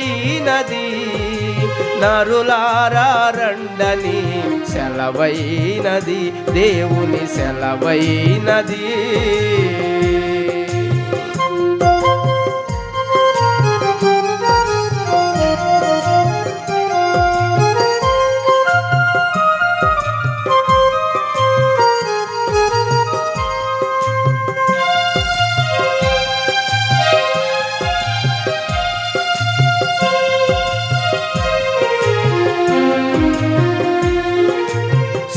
సెలవైనది నరులారా రండని సెలవైనది. దేవుని సెలవైనది.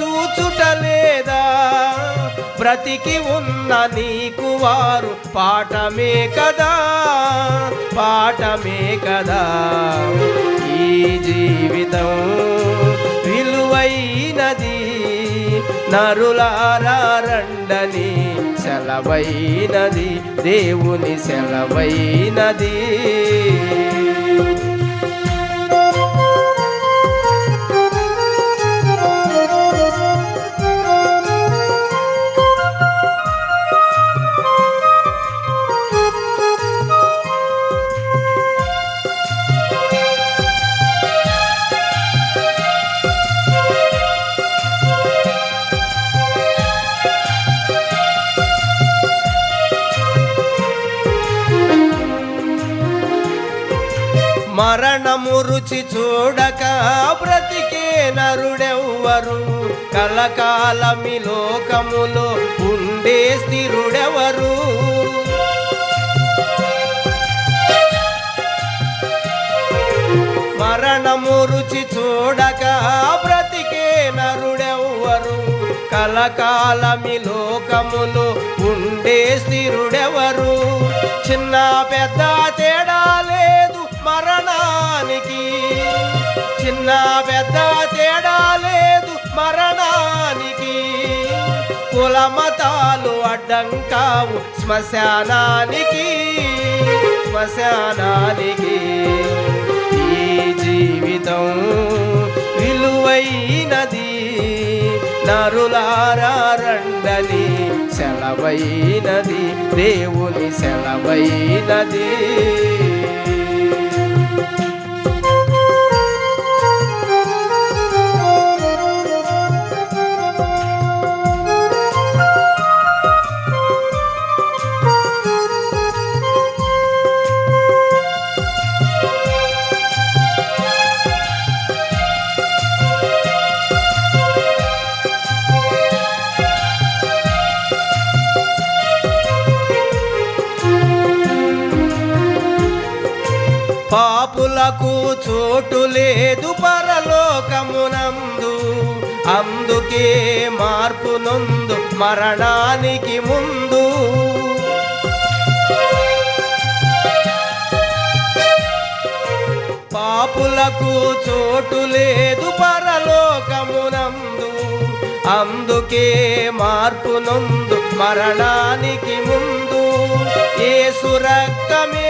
చూచుట లేదా బ్రతికి ఉన్న నీకు వారు పాఠమే కదా? పాఠమే కదా? ఈ జీవితం విలువైనది. నరులారండని సెలవైనది. దేవుని సెలవైనది. మరణము రుచి చూడక బ్రతికే నరుడెవ్వరు? కలకాలమి లోకములో ఉండే స్థిరుడెవరు? మరణము రుచి చూడక బ్రతికే నరుడెవ్వరు? కలకాలమి లోకములో ఉండే స్థిరుడెవరు? చిన్న పెద్ద చిన్న పెద్ద తేడా లేదు మరణానికి. కుల మతాలు అడ్డంకావు శ్మశానానికి. శ్మశానానికి ఈ జీవితం విలువైనది. నరులారండని సెలవైనది. దేవుని సెలవైనది. పాపులకు చోటు లేదు పరలోకమునందు. అందుకే మార్పు నుందు మరణానికి ముందు. పాపులకు చోటు లేదు పరలోకమునందు. అందుకే మార్పు నుందు మరణానికి ముందు. ఏ సురక్తమే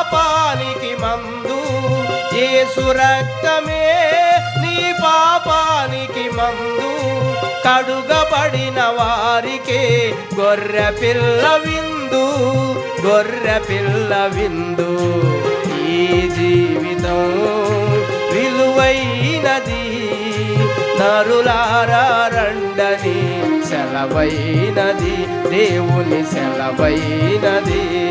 పాపానికి మందు. ఏసు రక్తమే నీ పాపానికి మందు. కడుగబడిన వారికే గొర్రె పిల్ల విందు. గొర్రె పిల్ల విందు. ఈ జీవితం విలువైనది. నరులారండని సెలవైనది. దేవుని సెలవైనది.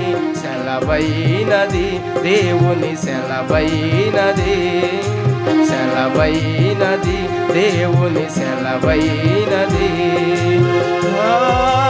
సెలవైనది దేవుని సెలవైనది. సెలవైనది దేవుని సెలవైనది. ఆ